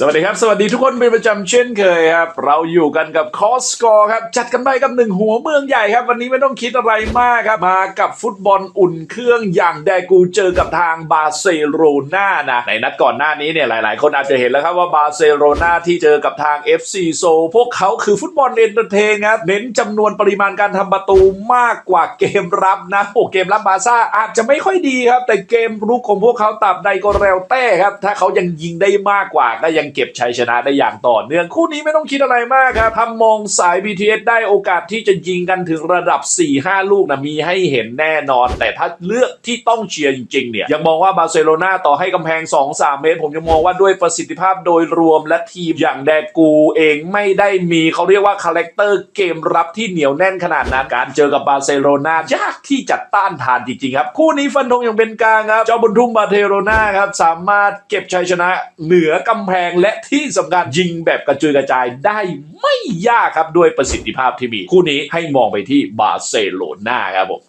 สวัสดีครับ สวัสดีทุกคนเป็นประจำเช่นเคยครับ เราอยู่กันกับคอสกอครับ จัดกันไปกับหนึ่งหัวเมืองใหญ่ครับ วันนี้ไม่ต้องคิดอะไรมากครับ มากับฟุตบอลอุ่นเครื่องอย่างแดกูเจอกับทางบาร์เซโลนานะในนัดก่อนหน้านี้เนี่ยหลาย ๆ คนอาจจะเห็นแล้วครับว่าบาร์เซโลนาที่เจอกับทาง FC โซพวกเขาคือฟุตบอลเอนเตอร์เทนครับเน้นจำนวนปริมาณการทำประตูมากกว่าเกมรับนะโอ้เกมรับบาซ่าอาจจะไม่ค่อยดีครับ แต่เกมรุกของพวกเขาตับใดก็แล้วแต่ครับถ้าเขายังยิงได้มากกว่าก็ยังงเก็บชัยชนะได้อย่างต่อเนื่องคู่นี้ไม่ต้องคิดอะไรมากครับทำมองสาย BTS ได้โอกาสที่จะยิงกันถึงระดับ 4-5 ลูกนะมีให้เห็นแน่นอน แต่ถ้าเลือกที่ต้องเชียร์จริงๆเนี่ยยังมองว่าบาร์เซโลนาต่อให้กำแพง 2-3 เมตร ผมยังมองว่าด้วยประสิทธิภาพโดยรวมและทีมอย่างแดกูเองไม่ได้มีเขาเรียกว่าคาแรคเตอร์เกมรับที่เหนียวแน่นขนาดนั้นการเจอกับบาร์เซโลนายากที่จะต้านทานจริงๆครับ คู่นี้ฟันธงอย่างเป็นกลางครับ เจ้าบุญทุ่มบาร์เซโลนาครับสามารถเก็บชัยชนะเหนือกำแพงและที่สำคัญยิงแบบกระจุยกระจายได้ไม่ยากครับด้วยประสิทธิภาพที่มี คู่นี้ให้มองไปที่บาร์เซโลนาครับผม